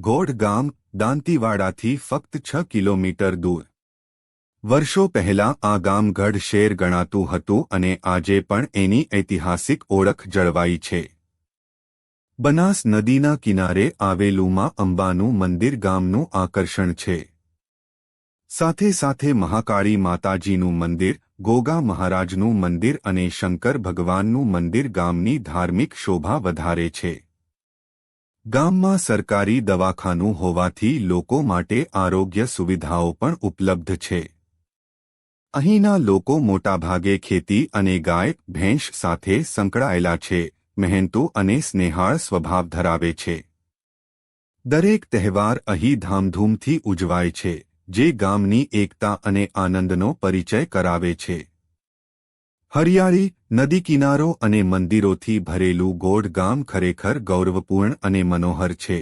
ગોઢ ગામ દાંતીવાડાથી ફક્ત છ કિલોમીટર દૂર. વર્ષો પહેલા આ ગામ ગઢ શેર ગણાતું હતું અને આજે પણ એની ઐતિહાસિક ઓળખ જળવાઈ છે. બનાસ નદીના કિનારે આવેલુંમાં અંબાનું મંદિર ગામનું આકર્ષણ છે. સાથે સાથે મહાકાળી માતાજીનું મંદિર, ગોગા મહારાજનું મંદિર અને શંકર ભગવાનનું મંદિર ગામની ધાર્મિક શોભા વધારે છે. ગામમાં સરકારી દવાખાનું હોવાથી લોકો માટે આરોગ્ય સુવિધાઓ પણ ઉપલબ્ધ છે. અહીંના લોકો મોટાભાગે ખેતી અને ગાય, ભેંસ સાથે સંકળાયેલા છે, મહેનતુ અને સ્નેહાળ સ્વભાવ ધરાવે છે. દરેક તહેવાર અહીં ધામધૂમથી ઉજવાય છે, જે ગામની એકતા અને આનંદનો પરિચય કરાવે છે. હરિયાળી નદી કિનારો અને મંદિરોથી ભરેલું ગોઢ ગામ ખરેખર ગૌરવપૂર્ણ અને મનોહર છે.